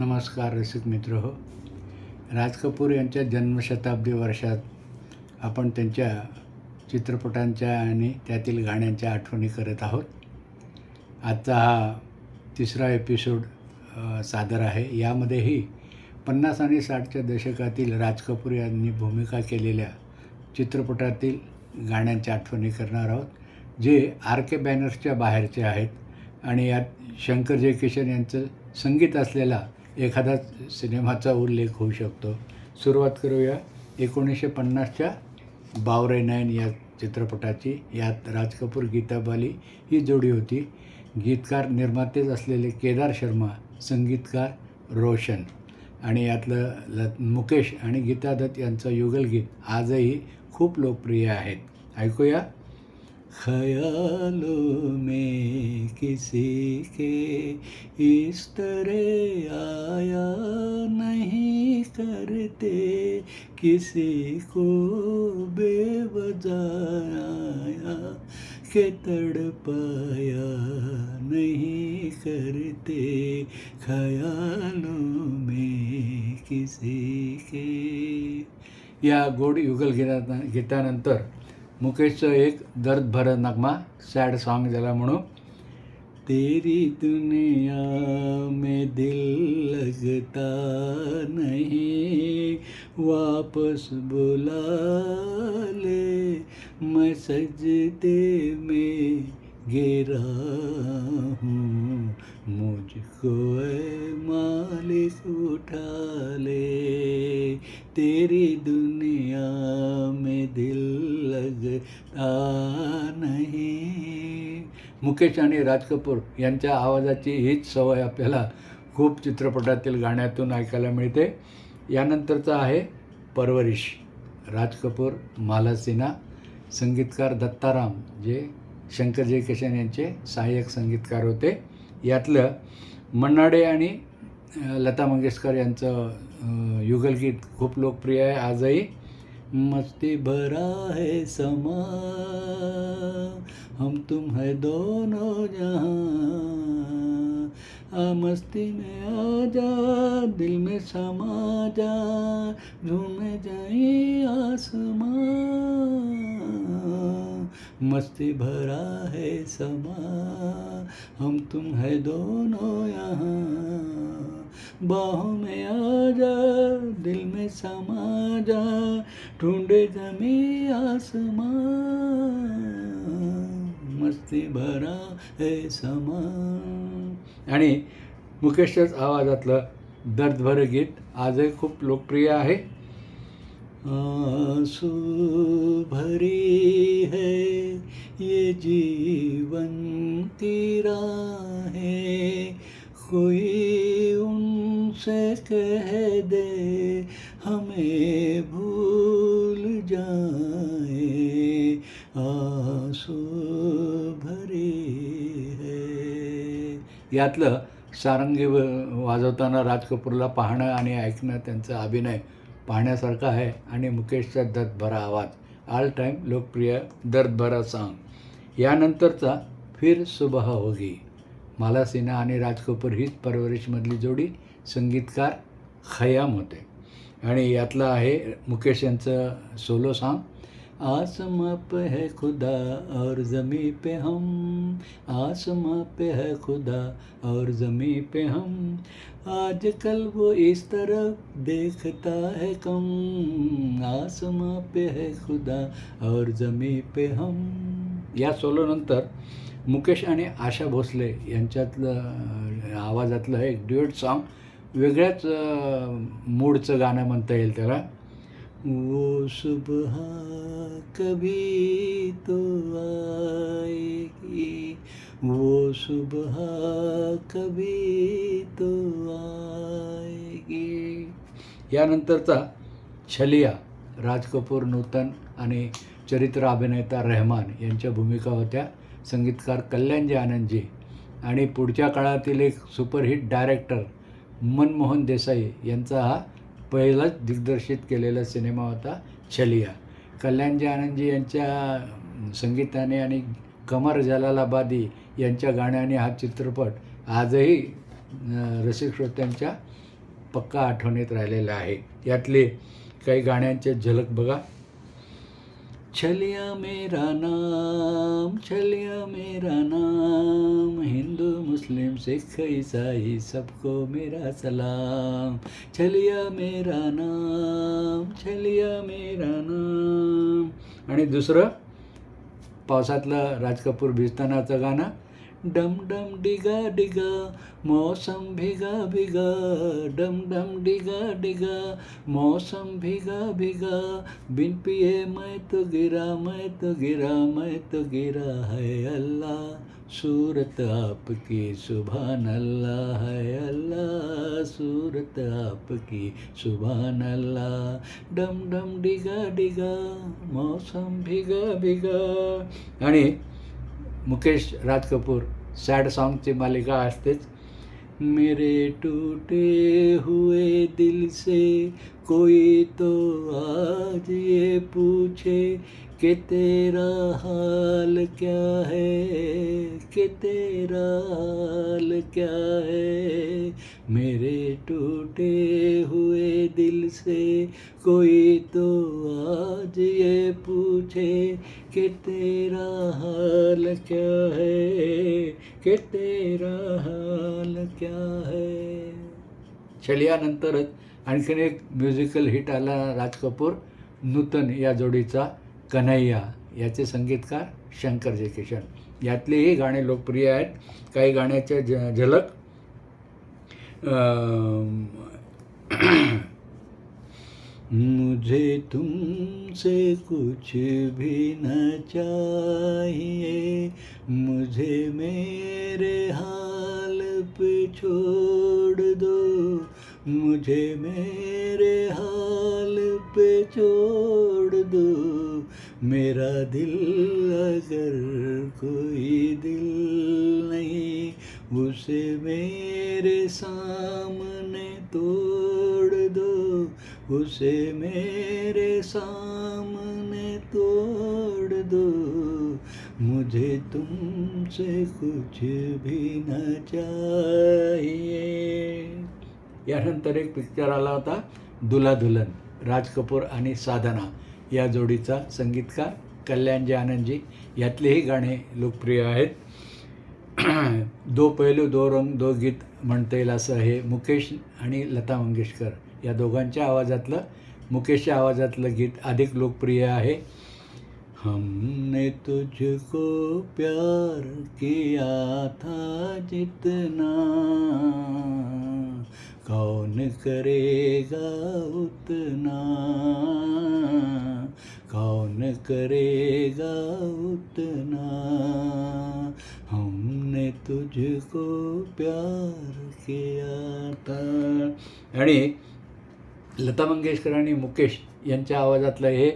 नमस्कार रसिक मित्र हो. राज कपूर यांच्या जन्मशताब्दी वर्षात आपण त्यांच्या चित्रपटांच्या आणि त्यातील गाण्यांच्या आठवणी करत आहोत. आजचा हा तिसरा एपिसोड सादर आहे. यामध्येही पन्नास आणि साठच्या दशकातील राज कपूर यांनी भूमिका केलेल्या चित्रपटातील गाण्यांच्या आठवणी करणार आहोत जे आर के बॅनर्सच्या बाहेरचे आहेत. आणि यात शंकर जयकिशन यांचं संगीत असलेला एखादा सिनेमाचा उल्लेख होऊ शकतो. सुरुवात करूया एकोणीसशे पन्नासच्या बावरे नाईन या चित्रपटाची. यात राज कपूर गीता बाली ही जोडी होती. गीतकार निर्मातेच असलेले केदार शर्मा संगीतकार रोशन आणि यातलं ल मुकेश आणि गीता दत्त यांचं युगलगीत आजही खूप लोकप्रिय आहेत. ऐकूया ख्यालों में किसी के इस तरह आया नहीं करते किसी को बेबजाया आया के तड़पाया नहीं करते ख्यालों में किसी के। या गोड युगल गीता गीतानंतर मुकेशचं एक दर्द भरत नगमा सॅड सॉन्ग ज्याला म्हणू. तेरी दुनिया में दिल लगता नहीं वापस बुला ले. मैं सजदे में गिरा हूँ मुझको मालिक उठा ले. तेरी दुनिया नाही. मुकेश आणि राज कपूर यांच्या आवाजाची हीच सवय आपल्याला खूप चित्रपटातील गाण्यातून ऐकायला मिळते. यानंतरचा आहे परवरिश. राज कपूर माला सिन्हा संगीतकार दत्ताराम जे शंकर जयकिशन यांचे सहाय्यक संगीतकार होते. यातलं मन्नाडे आणि लता मंगेशकर यांचं युगलगीत खूप लोकप्रिय आहे. आजही मस्ती भरा है समा। हम तुम है दोनों जहाँ। आ मस्ती में आ जा दिल में समा जा झूमे जाए आसमां। मस्ती भरा है समा हम तुम है दोनों यहाँ। बाहों में आ जा दिल में समा जा ढूंढे जमी आसमां। मस्ती भरा है समा। आणि मुकेशच्याच आवाजातलं दर्दभर गीत आजही खूप लोकप्रिय आहे. आंसू भरी है ये जीवन तेरा है। कोई उनसे कह दे हमें भूल जाए। आंसू भरी है। यातलं सारंगी व- वाजवताना राज कपूरला पाहणं आणि ऐकणं त्यांचा अभिनय पाहण्यासारखा आहे. आणि मुकेशचा दर्दभरा आवाज. ऑल टाईम लोकप्रिय दर्दभरा सॉन्ग यानंतरचा फिर सुबह होगी. माला सिन्हा आणि राज कपूर हीच परवरिशमधली जोडी संगीतकार खयाम होते. आणि यातलं आहे मुकेश यांचं सोलो सॉन्ग आसम पे है खुदा और ज़मी पे हम आसमां पे है खुदा और ज़मी पे हम। आजकल वो इस तरफ देखता है कम। आसमां पे है खुदा और ज़मी पे हम। या सोलोनंतर मुकेश आणि आशा भोसले यांच्यातलं आवाजातलं एक ड्युएट सॉन्ग वेगळ्याच मूडचं गाणं म्हणता येईल त्याला. वो सुबह कभी तो आएगी। वो सुबह कभी तो आएगी। यानंतरचा छलिया राज कपूर नूतन आणि चरित्र अभिनेता रहमान यांच्या भूमिका होत्या. संगीतकार कल्याणजी आनंदजी आणि पुढच्या काळातील एक सुपरहिट डायरेक्टर मनमोहन देसाई यांचा हा पहिलाच दिग्दर्शित केलेला सिनेमा होता छलिया. कल्याणजी आनंदजी यांच्या संगीताने आणि कमर जलालाबादी यांच्या गाण्याने हा चित्रपट आजही रसिक श्रोत्यांच्या पक्का आठवणीत राहिलेला आहे. यातले काही गाण्यांचे झलक बघा. छलिया मेरा नाम छलिया मेरा नाम। हिंदू मुस्लिम सिख ईसाई सबको मेरा सलाम। छलिया मेरा नाम छलिया मेरा नाम। आणि दुसरं पावसातलं राज कपूर भिजतानाचं गाणं डम डम डिगा डिगा मौसम भिगा भिगा डम डम डिगा डिगा मौसम भिगा भिगा बिन पिए मैं तो गिरा मैं तो गिरा मैं तो गिरा है अल्लाह सूरत आपकी सुभान अल्लाह है अल्लाह सूरत आपकी सुभान अल्लाह डम डम डिगा डिगा मौसम भिगा भिगा। आणि मुकेश राज कपूर सॅड सॉन्गची मालिका असतेच. मेरे टूटे हुए दिल से कोई तो आज ये पूछे कि तेरा हाल क्या है? कि तेरा हाल क्या है? मेरे टूटे हुए दिल से कोई तो आज ये पूछे कि तेरा हाल क्या है? कि तेरा हाल क्या है? छलियानंतरच आणखीन एक म्युझिकल हिट आला राज कपूर नूतन या जोडीचा. कन्हैया याचे संगीतकार शंकर जे किशन. यातलेही गाणे लोकप्रिय आहेत. काही गाण्याच्या ज झलक मुझे तुमसे कुछ भी न चाहिए मुझे मेरे हाल पे छोड़ दो मुझे मेरे हाल पे छोड़ दो। मेरा दिल अगर कोई दिल नहीं, उसे मेरे सामने तोड़ दो, उसे मेरे सामने तोड़ दो। मुझे तुमसे कुछ भी न चाहिए। यानंतर एक पिक्चर आला होता दुला दुल्हन, राज कपूर आणि साधना। या जोडीचा संगीतकार कल्याणजी आनंदजी यातलेही गाणे लोकप्रिय आहेत. दो पैलू दो रंग दो गीत म्हणता येईल असं हे मुकेश आणि लता मंगेशकर. या दोघांच्या आवाजातलं मुकेशच्या आवाजातलं गीत अधिक लोकप्रिय आहे. हमने तुझको प्यार किया था जितना कौन करेगा उतना? कौन करेगा उतना? हमने तुझको प्यार किया था। आणि लता मंगेशकर आणि मुकेश यांच्या आवाजातलं हे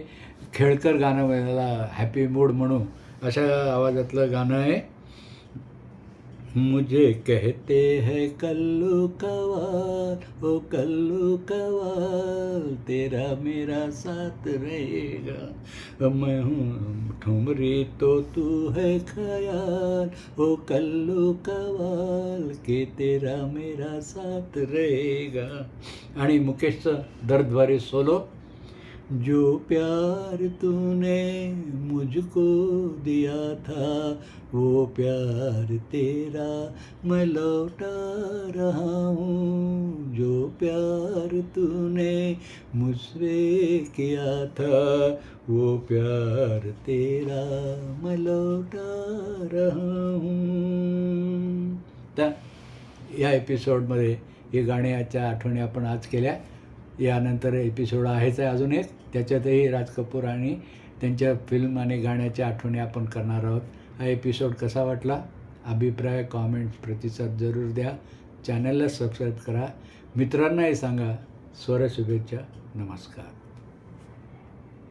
खेळकर गाणं मला हॅपी मूड म्हणून अशा आवाजातलं गाणं आहे. मुझे कहते हैं कल्लू कवाल ओ कल्लू कवाल तेरा मेरा साथ रहेगा। मैं हूँ ठुमरी तो तू है ख्याल ओ कल्लू कवाल के तेरा मेरा साथ रहेगा। आणि मुकेशचं दर्दभरी सोलो जो प्यार तूने मुझको दिया था वो प्यार तेरा मैं लौटा रहा हूँ। जो प्यार तूने मुझसे किया था वो प्यार तेरा मैं लौटा रहा हूँ। या एपिसोडमध्ये हे गाण्याच्या आठवणी आपण आज केल्या. यानंतर एपिसोड आहेच आहे अजून एक. त्याच्यातही राज कपूर आणि त्यांच्या फिल्म आणि गाण्याच्या आठवणी आपण करणार आहोत. हा एपिसोड कसा वाटला? अभिप्राय कॉमेंट्स प्रतिसाद जरूर द्या. चॅनलला सबस्क्राईब करा. मित्रांनाही सांगा. स्वर शुभेच्छा नमस्कार.